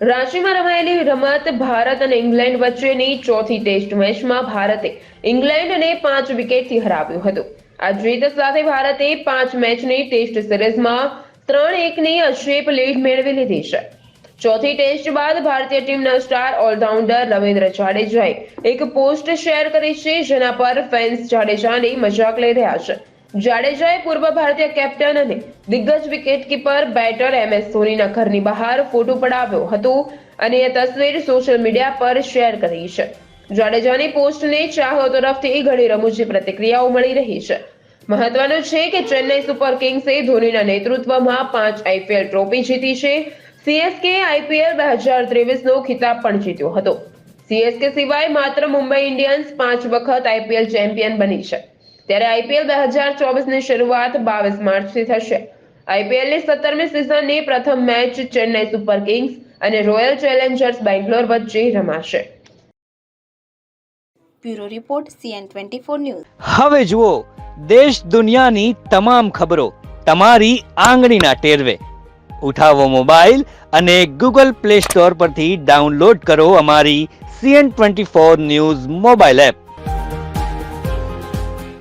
રાંચીમાં રમાયેલી રમત ભારત અને ઇંગ્લેન્ડ વચ્ચેની ચોથી ટેસ્ટ મેચમાં ભારતે ઇંગ્લેન્ડને પાંચ વિકેટથી હરાવ્યું હતું. આ જીત સાથે ભારતે પાંચ મેચની ટેસ્ટ સિરીઝમાં ત્રણ એકની અશ્રેપ લીડ મેળવી લીધી છે. ચોથી ટેસ્ટ બાદ ભારતીય ટીમના સ્ટાર ઓલરાઉન્ડર રવિન્દ્ર જાડેજાએ એક પોસ્ટ શેર કરી છે, જેના પર ફેન્સ જાડેજાની મજાક લઈ રહ્યા છે. જાડેજાએ પૂર્વ ભારતીય કેપ્ટન અને દિગ્ગજ વિકેટકીપર બેટર એમ એસ ધોનીના ઘરની બહાર ફોટો પડાવ્યો હતો અને એ તસવીર સોશિયલ મીડિયા પર શેર કરી છે. જાડેજાની પોસ્ટને ચાહકો તરફથી ઘણી રમૂજી પ્રતિક્રિયાઓ મળી રહી છે. મહત્વનું છે કે ચેન્નઈ સુપર કિંગ્સે ધોનીના નેતૃત્વમાં પાંચ આઈપીએલ ટ્રોફી જીતી છે. સીએસકે આઈપીએલ બે હજાર ત્રેવીસનો ખિતાબ પણ જીત્યો હતો. સીએસકે સિવાય માત્ર મુંબઈ ઇન્ડિયન્સ પાંચ વખત આઈપીએલ ચેમ્પિયન બની છે. ત્યારે આઈપીએલ બે હજાર ચોવીસની શરૂઆત બાવીસ માર્ચથી થશે. આઈપીએલની સત્તરમી સિઝનની પ્રથમ મેચ ચેન્નાઈ સુપર કિંગ્સ અને રોયલ ચેલેન્જર્સ બેંગ્લોર વચ્ચે રમાશે. Bureau report CN twenty four news. હવે જુઓ દેશ દુનિયાની તમામ ખબરો તમારી આંગળીના ટેરવે. ઉઠાવો મોબાઈલ અને ગૂગલ પ્લે સ્ટોર પરથી ડાઉનલોડ કરો અમારી CN twenty four news mobile app.